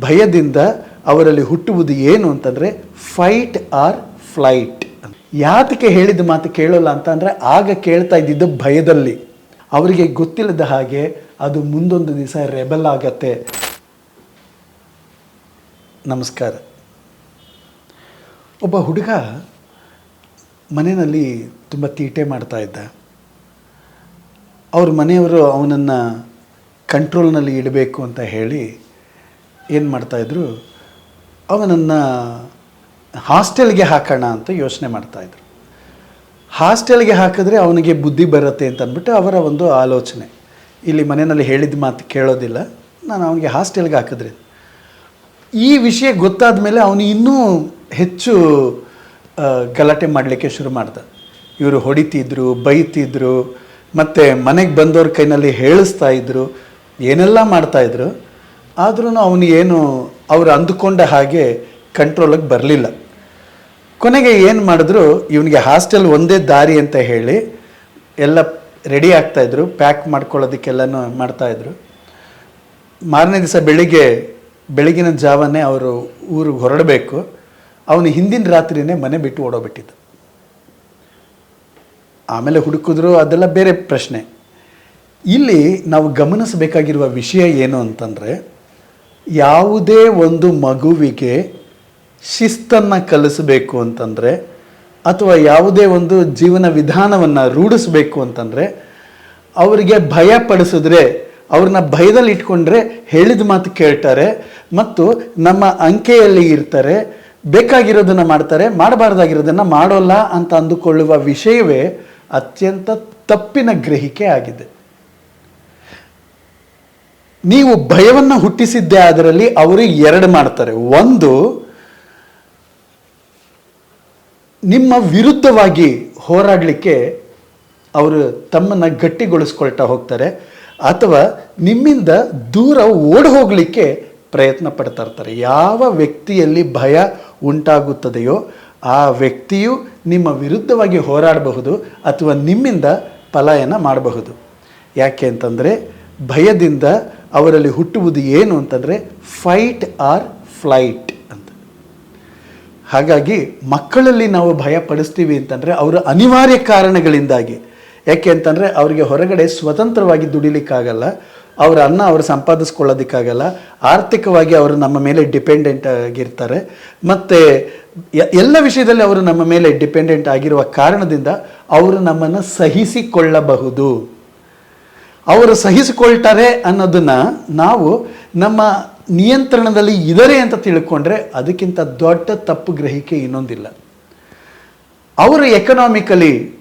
ಭಯದಿಂದ ಅವರಲ್ಲಿ ಹುಟ್ಟುವುದು ಏನು ಅಂತಂದರೆ ಫೈಟ್ ಆರ್ ಫ್ಲೈಟ್ ಯಾತಕ್ಕೆ ಹೇಳಿದ ಮಾತು ಕೇಳೋಲ್ಲ ಅಂತಂದರೆ ಆಗ ಕೇಳ್ತಾ ಇದ್ದಿದ್ದು ಭಯದಲ್ಲಿ. ಅವರಿಗೆ ಗೊತ್ತಿಲ್ಲದ ಹಾಗೆ ಅದು ಮುಂದೊಂದು ದಿವಸ ರೆಬಲ್ ಆಗತ್ತೆ. ನಮಸ್ಕಾರ. ಒಬ್ಬ ಹುಡುಗ ಮನೆಯಲ್ಲಿ ತುಂಬ ತೀಟೆ ಮಾಡ್ತಾ ಇದ್ದ. ಅವ್ರ ಮನೆಯವರು ಅವನನ್ನು ಕಂಟ್ರೋಲ್ನಲ್ಲಿ ಇಡಬೇಕು ಅಂತ ಹೇಳಿ ಏನು ಮಾಡ್ತಾಯಿದ್ರು ಅವನನ್ನು ಹಾಸ್ಟೆಲ್ಗೆ ಹಾಕೋಣ ಅಂತ ಯೋಚನೆ ಮಾಡ್ತಾಯಿದ್ರು ಹಾಸ್ಟೆಲ್ಗೆ ಹಾಕಿದ್ರೆ ಅವನಿಗೆ ಬುದ್ಧಿ ಬರುತ್ತೆ ಅಂತ ಅಂದ್ಬಿಟ್ಟು ಅವರ ಒಂದು ಆಲೋಚನೆ. ಇಲ್ಲಿ ಮನೆಯಲ್ಲಿ ಹೇಳಿದ ಮಾತು ಕೇಳೋದಿಲ್ಲ, ನಾನು ಅವನಿಗೆ ಹಾಸ್ಟೆಲ್ಗೆ ಹಾಕಿದ್ರೆ. ಈ ವಿಷಯ ಗೊತ್ತಾದ ಮೇಲೆ ಅವನು ಇನ್ನೂ ಹೆಚ್ಚು ಗಲಾಟೆ ಮಾಡಲಿಕ್ಕೆ ಶುರು ಮಾಡ್ದ. ಇವರು ಹೊಡಿತಿದ್ರು, ಬೈತಿದ್ರು, ಮತ್ತು ಮನೆಗೆ ಬಂದವ್ರ ಕೈನಲ್ಲಿ ಹೇಳಿಸ್ತಾ ಇದ್ರು, ಏನೆಲ್ಲ ಮಾಡ್ತಾಯಿದ್ರು ಆದ್ರೂ ಅವನು ಏನು ಅವ್ರು ಅಂದುಕೊಂಡ ಹಾಗೆ ಕಂಟ್ರೋಲಿಗೆ ಬರಲಿಲ್ಲ. ಕೊನೆಗೆ ಏನು ಮಾಡಿದ್ರು, ಇವನಿಗೆ ಹಾಸ್ಟೆಲ್ ಒಂದೇ ದಾರಿ ಅಂತ ಹೇಳಿ ಎಲ್ಲ ರೆಡಿ ಆಗ್ತಾಯಿದ್ರು ಪ್ಯಾಕ್ ಮಾಡ್ಕೊಳ್ಳೋದಕ್ಕೆಲ್ಲನೂ ಮಾಡ್ತಾಯಿದ್ರು ಮಾರನೇ ದಿವಸ ಬೆಳಿಗ್ಗೆ, ಬೆಳಗಿನ ಜಾವನೇ ಅವರು ಊರಿಗೆ ಹೊರಡಬೇಕು. ಅವನು ಹಿಂದಿನ ರಾತ್ರಿನೇ ಮನೆ ಬಿಟ್ಟು ಓಡೋಗ್ಬಿಟ್ಟಿದ್ದ. ಆಮೇಲೆ ಹುಡುಕಿದ್ರು, ಅದೆಲ್ಲ ಬೇರೆ ಪ್ರಶ್ನೆ. ಇಲ್ಲಿ ನಾವು ಗಮನಿಸಬೇಕಾಗಿರುವ ವಿಷಯ ಏನು ಅಂತಂದರೆ ಯಾವುದೇ ಒಂದು ಮಗುವಿಗೆ ಶಿಸ್ತನ್ನು ಕಲಿಸಬೇಕು ಅಂತಂದರೆ, ಅಥವಾ ಯಾವುದೇ ಒಂದು ಜೀವನ ವಿಧಾನವನ್ನು ರೂಢಿಸಬೇಕು ಅಂತಂದರೆ, ಅವರಿಗೆ ಭಯ ಪಡಿಸಿದ್ರೆ, ಅವ್ರನ್ನ ಭಯದಲ್ಲಿ ಇಟ್ಕೊಂಡ್ರೆ ಹೇಳಿದ ಮಾತು ಕೇಳ್ತಾರೆ, ಮತ್ತು ನಮ್ಮ ಅಂಕೆಯಲ್ಲಿ ಇರ್ತಾರೆ, ಬೇಕಾಗಿರೋದನ್ನು ಮಾಡ್ತಾರೆ, ಮಾಡಬಾರ್ದಾಗಿರೋದನ್ನು ಮಾಡೋಲ್ಲ ಅಂತ ಅಂದುಕೊಳ್ಳುವ ವಿಷಯವೇ ಅತ್ಯಂತ ತಪ್ಪಿನ ಗ್ರಹಿಕೆ ಆಗಿದೆ. ನೀವು ಭಯವನ್ನು ಹುಟ್ಟಿಸಿದ್ದೆ ಅದರಲ್ಲಿ ಅವರು ಎರಡು ಮಾಡ್ತಾರೆ. ಒಂದು, ನಿಮ್ಮ ವಿರುದ್ಧವಾಗಿ ಹೋರಾಡಲಿಕ್ಕೆ ಅವರು ತಮ್ಮನ್ನು ಗಟ್ಟಿಗೊಳಿಸ್ಕೊಳ್ತಾ ಹೋಗ್ತಾರೆ. ಅಥವಾ ನಿಮ್ಮಿಂದ ದೂರ ಓಡಿ ಹೋಗಲಿಕ್ಕೆ ಪ್ರಯತ್ನ ಪಡ್ತಾ ಇರ್ತಾರೆ. ಯಾವ ವ್ಯಕ್ತಿಯಲ್ಲಿ ಭಯ ಉಂಟಾಗುತ್ತದೆಯೋ ಆ ವ್ಯಕ್ತಿಯು ನಿಮ್ಮ ವಿರುದ್ಧವಾಗಿ ಹೋರಾಡಬಹುದು ಅಥವಾ ನಿಮ್ಮಿಂದ ಪಲಾಯನ ಮಾಡಬಹುದು. ಯಾಕೆ ಅಂತಂದರೆ ಭಯದಿಂದ ಅವರಲ್ಲಿ ಹುಟ್ಟುವುದು ಏನು ಅಂತಂದರೆ ಫೈಟ್ ಆರ್ ಫ್ಲೈಟ್ ಅಂತ. ಹಾಗಾಗಿ ಮಕ್ಕಳಲ್ಲಿ ನಾವು ಭಯ ಪಡಿಸ್ತೀವಿ ಅಂತಂದರೆ ಅವರ ಅನಿವಾರ್ಯ ಕಾರಣಗಳಿಂದಾಗಿ. ಯಾಕೆ ಅಂತಂದರೆ ಅವರಿಗೆ ಹೊರಗಡೆ ಸ್ವತಂತ್ರವಾಗಿ ದುಡಿಲಿಕ್ಕಾಗಲ್ಲ, ಅವರ ಅನ್ನ ಅವರು ಸಂಪಾದಿಸ್ಕೊಳ್ಳೋದಕ್ಕಾಗಲ್ಲ, ಆರ್ಥಿಕವಾಗಿ ಅವರು ನಮ್ಮ ಮೇಲೆ ಡಿಪೆಂಡೆಂಟ್ ಆಗಿರ್ತಾರೆ. ಮತ್ತು ಎಲ್ಲ ವಿಷಯದಲ್ಲಿ ಅವರು ನಮ್ಮ ಮೇಲೆ ಡಿಪೆಂಡೆಂಟ್ ಆಗಿರುವ ಕಾರಣದಿಂದ ಅವರು ನಮ್ಮನ್ನು ಸಹಿಸಿಕೊಳ್ಳಬಹುದು. ಅವರು ಸಹಿಸಿಕೊಳ್ತಾರೆ ಅನ್ನೋದನ್ನು ನಾವು ನಮ್ಮ ನಿಯಂತ್ರಣದಲ್ಲಿ ಇದರೆ ಅಂತ ತಿಳ್ಕೊಂಡ್ರೆ ಅದಕ್ಕಿಂತ ದೊಡ್ಡ ತಪ್ಪು ಗ್ರಹಿಕೆ ಇನ್ನೊಂದಿಲ್ಲ. ಅವರು ಎಕನಾಮಿಕಲಿ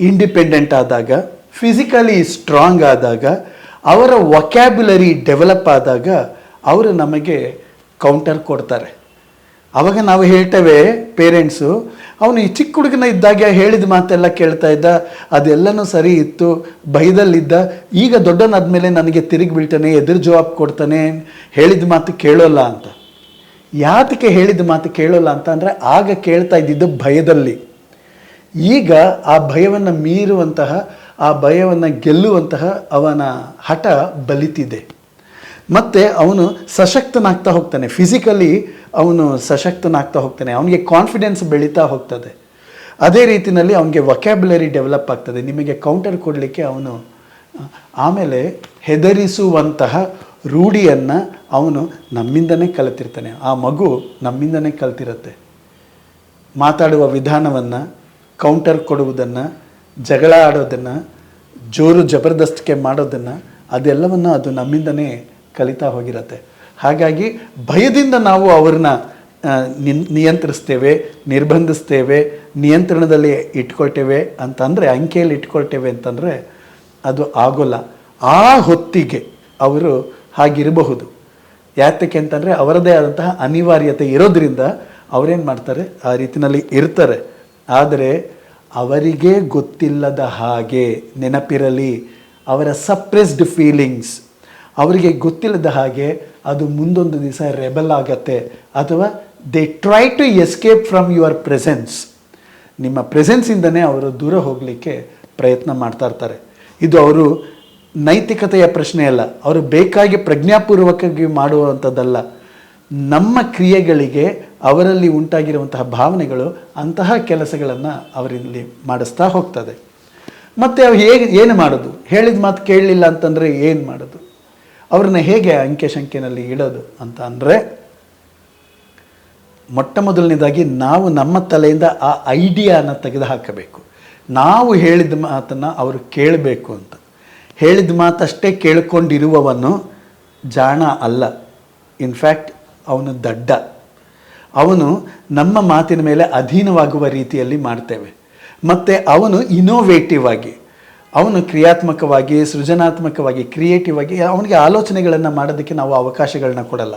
ಇಂಡಿಪೆಂಡೆಂಟ್ ಆದಾಗ ಫಿಸಿಕಲಿ ಸ್ಟ್ರಾಂಗ್ ಆದಾಗ, ಅವರ ವೊಕ್ಯಾಬ್ಯುಲರಿ ಡೆವಲಪ್ ಆದಾಗ, ಅವರು ನಮಗೆ ಕೌಂಟರ್ ಕೊಡ್ತಾರೆ. ಅವಾಗ ನಾವು ಹೇಳ್ತೇವೆ ಪೇರೆಂಟ್ಸು, ಅವನು ಈ ಚಿಕ್ಕ ಹುಡುಗನ ಇದ್ದಾಗ ಹೇಳಿದ ಮಾತೆಲ್ಲ ಕೇಳ್ತಾ ಇದ್ದ, ಅದೆಲ್ಲನೂ ಸರಿ ಇತ್ತು, ಭಯದಲ್ಲಿದ್ದ, ಈಗ ದೊಡ್ಡನಾದ ಮೇಲೆ ನನಗೆ ತಿರುಗಿ ಬೀಳ್ತಾನೆ, ಎದುರು ಜವಾಬ್ ಕೊಡ್ತಾನೆ, ಹೇಳಿದ ಮಾತು ಕೇಳೋಲ್ಲ ಅಂತ. ಯಾತಕ್ಕೆ ಹೇಳಿದ ಮಾತು ಕೇಳೋಲ್ಲ ಅಂತ ಅಂದರೆ ಆಗ ಕೇಳ್ತಾ ಇದ್ದಿದ್ದು ಭಯದಲ್ಲಿ. ಈಗ ಆ ಭಯವನ್ನು ಮೀರುವಂತಹ, ಆ ಭಯವನ್ನು ಗೆಲ್ಲುವಂತಹ ಅವನ ಹಠ ಬಲಿತಿದೆ. ಮತ್ತು ಅವನು ಸಶಕ್ತನಾಗ್ತಾ ಹೋಗ್ತಾನೆ ಫಿಸಿಕಲಿ ಅವನು ಸಶಕ್ತನಾಗ್ತಾ ಹೋಗ್ತಾನೆ, ಅವನಿಗೆ ಕಾನ್ಫಿಡೆನ್ಸ್ ಬೆಳೀತಾ ಹೋಗ್ತದೆ. ಅದೇ ರೀತಿಯಲ್ಲಿ ಅವನಿಗೆ ವೊಕ್ಯಾಬ್ಯುಲರಿ ಡೆವಲಪ್ ಆಗ್ತದೆ. ನಿಮಗೆ ಕೌಂಟರ್ ಕೊಡಲಿಕ್ಕೆ ಅವನು ಆಮೇಲೆ ಹೆದರಿಸುವಂತಹ ರೂಢಿಯನ್ನು ಅವನು ನಮ್ಮಿಂದನೇ ಕಲಿತಿರ್ತಾನೆ. ಆ ಮಗು ನಮ್ಮಿಂದನೇ ಕಲ್ತಿರುತ್ತೆ. ಮಾತಾಡುವ ವಿಧಾನವನ್ನು ಕೌಂಟರ್ ಕೊಡುವುದನ್ನು, ಜಗಳ ಆಡೋದನ್ನು, ಜೋರು ಜಬರ್ದಸ್ತಿಕೆ ಮಾಡೋದನ್ನು, ಅದೆಲ್ಲವನ್ನು ಅದು ನಮ್ಮಿಂದನೇ ಕಲಿತಾ ಹೋಗಿರತ್ತೆ. ಹಾಗಾಗಿ ಭಯದಿಂದ ನಾವು ಅವ್ರನ್ನ ನಿಯಂತ್ರಿಸ್ತೇವೆ, ನಿರ್ಬಂಧಿಸ್ತೇವೆ, ನಿಯಂತ್ರಣದಲ್ಲಿ ಇಟ್ಕೊಳ್ತೇವೆ ಅಂತಂದರೆ, ಅಂಕೆಯಲ್ಲಿ ಇಟ್ಕೊಳ್ತೇವೆ ಅಂತಂದರೆ ಅದು ಆಗೋಲ್ಲ. ಆ ಹೊತ್ತಿಗೆ ಅವರು ಹಾಗಿರಬಹುದು. ಯಾತಕ್ಕೆ ಅಂತಂದರೆ, ಅವರದೇ ಆದಂತಹ ಅನಿವಾರ್ಯತೆ ಇರೋದ್ರಿಂದ ಅವರೇನು ಮಾಡ್ತಾರೆ, ಆ ರೀತಿಯಲ್ಲಿ ಇರ್ತಾರೆ. ಆದರೆ ಅವರಿಗೆ ಗೊತ್ತಿಲ್ಲದ ಹಾಗೆ ನೆನಪಿರಲಿ, ಅವರ ಸಪ್ರೆಸ್ಡ್ ಫೀಲಿಂಗ್ಸ್ ಅವರಿಗೆ ಗೊತ್ತಿಲ್ಲದ ಹಾಗೆ ಅದು ಮುಂದೊಂದು ದಿವಸ ರೆಬಲ್ ಆಗತ್ತೆ. ಅಥವಾ they try to escape from your presence ನಿಮ್ಮ ಪ್ರೆಸೆನ್ಸಿಂದನೇ ಅವರು ದೂರ ಹೋಗಲಿಕ್ಕೆ ಪ್ರಯತ್ನ ಮಾಡ್ತಾ ಇರ್ತಾರೆ. ಇದು ಅವರು ನೈತಿಕತೆಯ ಪ್ರಶ್ನೆ ಅಲ್ಲ. ಅವರು ಬೇಕಾಗಿ ಪ್ರಜ್ಞಾಪೂರ್ವಕವಾಗಿ ಮಾಡುವಂಥದ್ದಲ್ಲ. ನಮ್ಮ ಕ್ರಿಯೆಗಳಿಗೆ ಅವರಲ್ಲಿ ಉಂಟಾಗಿರುವಂತಹ ಭಾವನೆಗಳು ಅಂತಹ ಕೆಲಸಗಳನ್ನು ಅವರಲ್ಲಿ ಮಾಡಿಸ್ತಾ ಹೋಗ್ತದೆ. ಮತ್ತು ಅವ್ರು ಹೇಗೆ, ಏನು ಮಾಡೋದು? ಹೇಳಿದ ಮಾತು ಕೇಳಲಿಲ್ಲ ಅಂತಂದರೆ ಏನು ಮಾಡೋದು? ಅವ್ರನ್ನ ಹೇಗೆ ಅಂಕೆ ಶಂಕೆನಲ್ಲಿ ಇಡೋದು ಅಂತ ಅಂದರೆ, ಮೊಟ್ಟ ಮೊದಲನೇದಾಗಿ ನಾವು ನಮ್ಮ ತಲೆಯಿಂದ ಆ ಐಡಿಯಾನ ತೆಗೆದು ಹಾಕಬೇಕು ನಾವು ಹೇಳಿದ ಮಾತನ್ನು ಅವರು ಕೇಳಬೇಕು ಅಂತ. ಹೇಳಿದ ಮಾತಷ್ಟೇ ಕೇಳ್ಕೊಂಡಿರುವವನು ಜಾಣ ಅಲ್ಲ. ಇನ್ಫ್ಯಾಕ್ಟ್ ಅವನು ದಡ್ಡ. ಅವನು ನಮ್ಮ ಮಾತಿನ ಮೇಲೆ ಅಧೀನವಾಗುವ ರೀತಿಯಲ್ಲಿ ಮಾಡ್ತೇವೆ. ಮತ್ತು ಅವನು ಇನೋವೇಟಿವ್ ಆಗಿ ಅವನು ಕ್ರಿಯಾತ್ಮಕವಾಗಿ, ಸೃಜನಾತ್ಮಕವಾಗಿ ಕ್ರಿಯೇಟಿವ್ ಆಗಿ, ಅವನಿಗೆ ಆಲೋಚನೆಗಳನ್ನು ಮಾಡೋದಕ್ಕೆ ನಾವು ಅವಕಾಶಗಳನ್ನ ಕೊಡಲ್ಲ.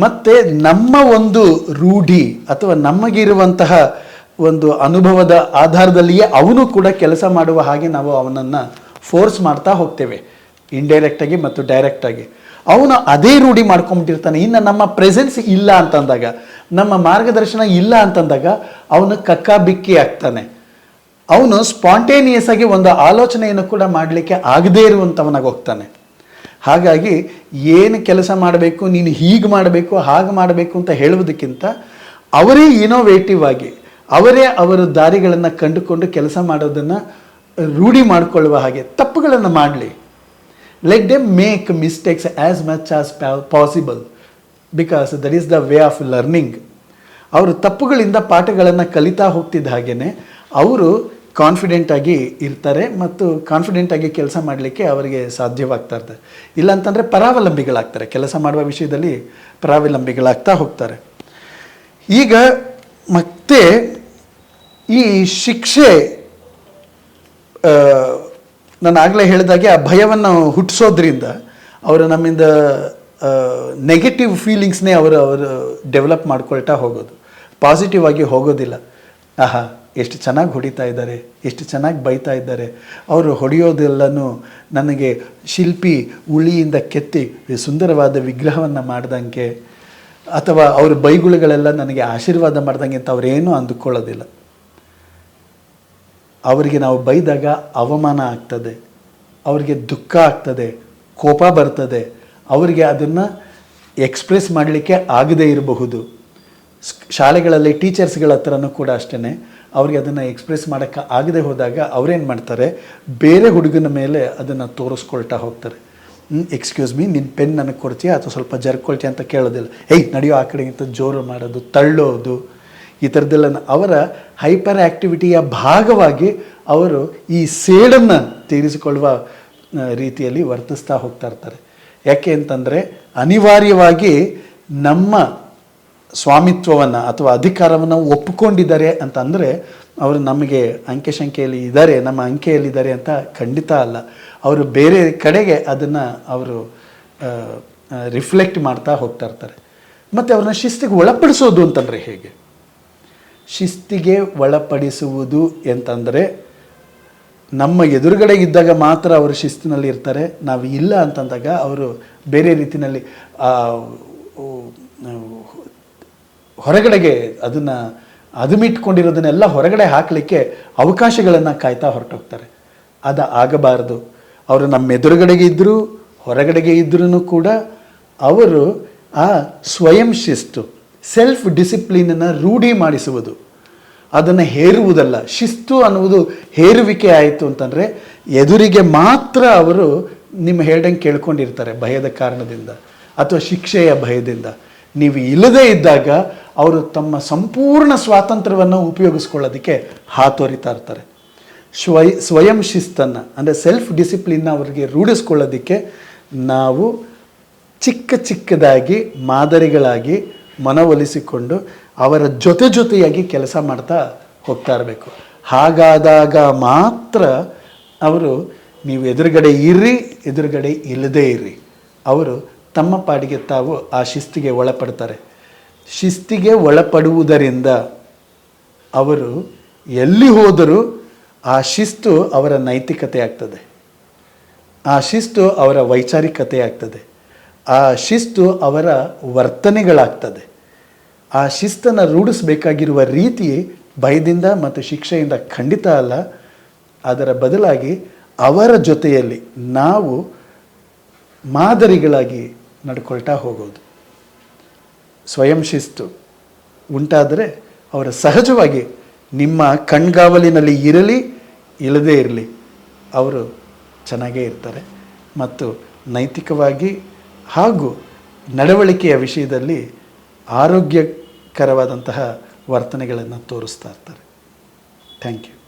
ಮತ್ತು ನಮ್ಮ ಒಂದು ರೂಢಿ ಅಥವಾ ನಮಗಿರುವಂತಹ ಒಂದು ಅನುಭವದ ಆಧಾರದಲ್ಲಿಯೇ ಅವನು ಕೂಡ ಕೆಲಸ ಮಾಡುವ ಹಾಗೆ ನಾವು ಅವನನ್ನು ಫೋರ್ಸ್ ಮಾಡ್ತಾ ಹೋಗ್ತೇವೆ. ಇಂಡೈರೆಕ್ಟಾಗಿ ಮತ್ತು ಡೈರೆಕ್ಟಾಗಿ ಅವನು ಅದೇ ರೂಢಿ ಮಾಡ್ಕೊಂಬಿಟ್ಟಿರ್ತಾನೆ ಇನ್ನು ನಮ್ಮ ಪ್ರೆಸೆನ್ಸ್ ಇಲ್ಲ ಅಂತಂದಾಗ, ನಮ್ಮ ಮಾರ್ಗದರ್ಶನ ಇಲ್ಲ ಅಂತಂದಾಗ, ಅವನು ಕಕ್ಕಾಬಿಕ್ಕಿ ಆಗ್ತಾನೆ. ಅವನು ಸ್ಪಾಂಟೇನಿಯಸ್ ಆಗಿ ಒಂದು ಆಲೋಚನೆಯನ್ನು ಕೂಡ ಮಾಡಲಿಕ್ಕೆ ಆಗದೇ ಇರುವಂಥವನಾಗಿ ಹೋಗ್ತಾನೆ. ಹಾಗಾಗಿ ಏನು ಕೆಲಸ ಮಾಡಬೇಕು, ನೀನು ಹೀಗೆ ಮಾಡಬೇಕು, ಹಾಗೆ ಮಾಡಬೇಕು ಅಂತ ಹೇಳುವುದಕ್ಕಿಂತ ಅವರೇ ಇನೋವೇಟಿವ್ ಆಗಿ, ಅವರೇ ಅವರ ದಾರಿಗಳನ್ನು ಕಂಡುಕೊಂಡು ಕೆಲಸ ಮಾಡೋದನ್ನು ರೂಢಿ ಮಾಡಿಕೊಳ್ಳುವ ಹಾಗೆ ತಪ್ಪುಗಳನ್ನು ಮಾಡಲಿ. Let them make mistakes as much as possible because that is the way of learning ಅವರು ತಪ್ಪುಗಳಿಂದ ಪಾಠಗಳನ್ನು ಕಲಿತಾ ಹೋಗ್ತಿದ್ದ ಹಾಗೆಯೇ ಅವರು ಕಾನ್ಫಿಡೆಂಟ್ ಆಗಿ ಇರ್ತಾರೆ ಮತ್ತು ಕಾನ್ಫಿಡೆಂಟ್ ಆಗಿ ಕೆಲಸ ಮಾಡಲಿಕ್ಕೆ ಅವರಿಗೆ ಸಾಧ್ಯವಾಗ್ತಾ ಇರ್ತಾರೆ ಇಲ್ಲಾಂತಂದರೆ ಪರಾವಲಂಬಿಗಳಾಗ್ತಾರೆ. ಕೆಲಸ ಮಾಡುವ ವಿಷಯದಲ್ಲಿ ಪರಾವಲಂಬಿಗಳಾಗ್ತಾ ಹೋಗ್ತಾರೆ. ಈಗ ಮತ್ತೆ ಈ ಶಿಕ್ಷೆ ನಾನು ಆಗಲೇ ಹೇಳಿದಾಗೆ ಆ ಭಯವನ್ನು ಹುಟ್ಟಿಸೋದ್ರಿಂದ ಅವರು ನಮ್ಮಿಂದ ನೆಗೆಟಿವ್ ಫೀಲಿಂಗ್ಸ್ನೇ ಅವರು ಅವರು ಡೆವಲಪ್ ಮಾಡ್ಕೊಳ್ತಾ ಹೋಗೋದು. ಪಾಸಿಟಿವ್ ಆಗಿ ಹೋಗೋದಿಲ್ಲ. ಆಹಾ, ಎಷ್ಟು ಚೆನ್ನಾಗಿ ಹೊಡಿತಾ ಇದ್ದಾರೆ, ಎಷ್ಟು ಚೆನ್ನಾಗಿ ಬೈತಾ ಇದ್ದಾರೆ. ಅವರು ಹೊಡೆಯೋದೆಲ್ಲನೂ ನನಗೆ ಶಿಲ್ಪಿ ಉಳಿಯಿಂದ ಕೆತ್ತಿ ಸುಂದರವಾದ ವಿಗ್ರಹವನ್ನು ಮಾಡ್ದಂಗೆ, ಅಥವಾ ಅವ್ರ ಬೈಗುಳುಗಳೆಲ್ಲ ನನಗೆ ಆಶೀರ್ವಾದ ಮಾಡ್ದಂಗೆ ಅಂತ ಅವರೇನೂ ಅಂದುಕೊಳ್ಳೋದಿಲ್ಲ. ಅವರಿಗೆ ನಾವು ಬೈದಾಗ ಅವಮಾನ ಆಗ್ತದೆ, ಅವರಿಗೆ ದುಃಖ ಆಗ್ತದೆ, ಕೋಪ ಬರ್ತದೆ, ಅವರಿಗೆ ಅದನ್ನು ಎಕ್ಸ್ಪ್ರೆಸ್ ಮಾಡಲಿಕ್ಕೆ ಆಗದೇ ಇರಬಹುದು. ಶಾಲೆಗಳಲ್ಲಿ ಟೀಚರ್ಸ್ಗಳ ಹತ್ರನೂ ಕೂಡ ಅಷ್ಟೇ ಅವ್ರಿಗೆ ಅದನ್ನು ಎಕ್ಸ್ಪ್ರೆಸ್ ಮಾಡೋಕ್ಕೆ ಆಗದೆ ಹೋದಾಗ ಅವ್ರೇನು ಮಾಡ್ತಾರೆ, ಬೇರೆ ಹುಡುಗನ ಮೇಲೆ ಅದನ್ನು ತೋರಿಸ್ಕೊಳ್ತಾ ಹೋಗ್ತಾರೆ. ಎಕ್ಸ್ಕ್ಯೂಸ್ ಮೀ ನಿನ್ನ ಪೆನ್ ನನಗೆ ಕೊಡ್ತೀಯ ಅಥವಾ ಸ್ವಲ್ಪ ಜರ್ಕೊಳ್ತೀಯ ಅಂತ ಕೇಳೋದಿಲ್ಲ. ಏಯ್, ನಡೆಯೋ ಆ ಕಡೆಗಿಂತ ಜೋರು ಮಾಡೋದು, ತಳ್ಳೋದು. ಈ ಥರದ್ದೆಲ್ಲ ಅವರ ಹೈಪರ್ ಆ್ಯಕ್ಟಿವಿಟಿಯ ಭಾಗವಾಗಿ ಅವರು ಈ ಸೇಡನ್ನು ತೀರಿಸಿಕೊಳ್ಳುವ ರೀತಿಯಲ್ಲಿ ವರ್ತಿಸ್ತಾ ಹೋಗ್ತಾ ಇರ್ತಾರೆ. ಯಾಕೆ ಅಂತಂದರೆ, ಅನಿವಾರ್ಯವಾಗಿ ನಮ್ಮ ಸ್ವಾಮಿತ್ವವನ್ನು ಅಥವಾ ಅಧಿಕಾರವನ್ನು ಒಪ್ಪಿಕೊಂಡಿದ್ದಾರೆ ಅಂತ ಅಂದರೆ ಅವರು ನಮಗೆ ಅಂಕೆ ಶಂಕೆಯಲ್ಲಿ ಇದ್ದಾರೆ, ನಮ್ಮ ಅಂಕೆಯಲ್ಲಿದ್ದಾರೆ ಅಂತ ಖಂಡಿತ ಅಲ್ಲ. ಅವರು ಬೇರೆ ಕಡೆಗೆ ಅದನ್ನು ಅವರು ರಿಫ್ಲೆಕ್ಟ್ ಮಾಡ್ತಾ ಹೋಗ್ತಾ ಇರ್ತಾರೆ. ಮತ್ತು ಅವ್ರನ್ನ ಶಿಸ್ತಿಗೆ ಒಳಪಡಿಸೋದು ಅಂತಂದರೆ ಹೇಗೆ? ಶಿಸ್ತಿಗೆ ಒಳಪಡಿಸುವುದು ಅಂತಂದರೆ ನಮ್ಮ ಎದುರುಗಡೆ ಇದ್ದಾಗ ಮಾತ್ರ ಅವರು ಶಿಸ್ತಿನಲ್ಲಿ ಇರ್ತಾರೆ, ನಾವು ಇಲ್ಲ ಅಂತಂದಾಗ ಅವರು ಬೇರೆ ರೀತಿಯಲ್ಲಿ ಹೊರಗಡೆಗೆ ಅದನ್ನು ಅದುಮಿಟ್ಕೊಂಡಿರೋದನ್ನೆಲ್ಲ ಹೊರಗಡೆ ಹಾಕಲಿಕ್ಕೆ ಅವಕಾಶಗಳನ್ನು ಕಾಯ್ತಾ ಹೊರಟೋಗ್ತಾರೆ. ಅದು ಆಗಬಾರದು. ಅವರು ನಮ್ಮ ಎದುರುಗಡೆಗೆ ಇದ್ದರೂ ಹೊರಗಡೆಗೆ ಇದ್ರೂ ಕೂಡ ಅವರು ಆ ಸ್ವಯಂ ಶಿಸ್ತು ಸೆಲ್ಫ್ ಡಿಸಿಪ್ಲಿನನ್ನು ರೂಢಿ ಮಾಡಿಸುವುದು. ಅದನ್ನು ಹೇರುವುದಲ್ಲ. ಶಿಸ್ತು ಅನ್ನುವುದು ಹೇರುವಿಕೆ ಆಯಿತು ಅಂತಂದರೆ ಎದುರಿಗೆ ಮಾತ್ರ ಅವರು ನಿಮ್ಮ ಹೇಳ್ದಂಗೆ ಕೇಳ್ಕೊಂಡಿರ್ತಾರೆ ಭಯದ ಕಾರಣದಿಂದ ಅಥವಾ ಶಿಕ್ಷೆಯ ಭಯದಿಂದ. ನೀವು ಇಲ್ಲದೇ ಇದ್ದಾಗ ಅವರು ತಮ್ಮ ಸಂಪೂರ್ಣ ಸ್ವಾತಂತ್ರ್ಯವನ್ನು ಉಪಯೋಗಿಸ್ಕೊಳ್ಳೋದಕ್ಕೆ ಹಾತೊರಿತಾ ಇರ್ತಾರೆ. ಸ್ವಯ್ ಸ್ವಯಂ ಶಿಸ್ತನ್ನು, ಅಂದರೆ ಸೆಲ್ಫ್ ಡಿಸಿಪ್ಲಿನ್ನ ಅವರಿಗೆ ರೂಢಿಸ್ಕೊಳ್ಳೋದಕ್ಕೆ ನಾವು ಚಿಕ್ಕ ಚಿಕ್ಕದಾಗಿ ಮಾದರಿಗಳಾಗಿ ಮನವೊಲಿಸಿಕೊಂಡು ಅವರ ಜೊತೆ ಜೊತೆಯಾಗಿ ಕೆಲಸ ಮಾಡ್ತಾ ಹೋಗ್ತಾ ಇರಬೇಕು. ಹಾಗಾದಾಗ ಮಾತ್ರ ಅವರು ನೀವು ಎದುರುಗಡೆ ಇರ್ರಿ, ಎದುರುಗಡೆ ಇಲ್ಲದೇ ಇರ್ರಿ. ಅವರು ತಮ್ಮ ಪಾಡಿಗೆ ತಾವು ಆ ಶಿಸ್ತಿಗೆ ಒಳಪಡ್ತಾರೆ. ಶಿಸ್ತಿಗೆ ಒಳಪಡುವುದರಿಂದ ಅವರು ಎಲ್ಲಿ ಹೋದರೂ ಆ ಶಿಸ್ತು ಅವರ ನೈತಿಕತೆ ಆಗ್ತದೆ. ಆ ಶಿಸ್ತು ಅವರ ವೈಚಾರಿಕತೆ ಆಗ್ತದೆ. ಆ ಶಿಸ್ತು ಅವರ ವರ್ತನೆಗಳಾಗ್ತದೆ. ಆ ಶಿಸ್ತನ್ನು ರೂಢಿಸಬೇಕಾಗಿರುವ ರೀತಿ ಭಯದಿಂದ ಮತ್ತು ಶಿಕ್ಷೆಯಿಂದ ಖಂಡಿತ ಅಲ್ಲ. ಅದರ ಬದಲಾಗಿ ಅವರ ಜೊತೆಯಲ್ಲಿ ನಾವು ಮಾದರಿಗಳಾಗಿ ನಡ್ಕೊಳ್ತಾ ಹೋಗೋದು. ಸ್ವಯಂ ಶಿಸ್ತು ಉಂಟಾದರೆ ಅವರ ಸಹಜವಾಗಿ ನಿಮ್ಮ ಕಣ್ಗಾವಲಿನಲ್ಲಿ ಇರಲಿ, ಇಲ್ಲದೇ ಇರಲಿ, ಅವರು ಚೆನ್ನಾಗೇ ಇರ್ತಾರೆ. ಮತ್ತು ನೈತಿಕವಾಗಿ ಹಾಗೂ ನಡವಳಿಕೆಯ ವಿಷಯದಲ್ಲಿ ಆರೋಗ್ಯಕರವಾದಂತಹ ವರ್ತನೆಗಳನ್ನು ತೋರಿಸ್ತಾ ಇರ್ತಾರೆ. Thank you.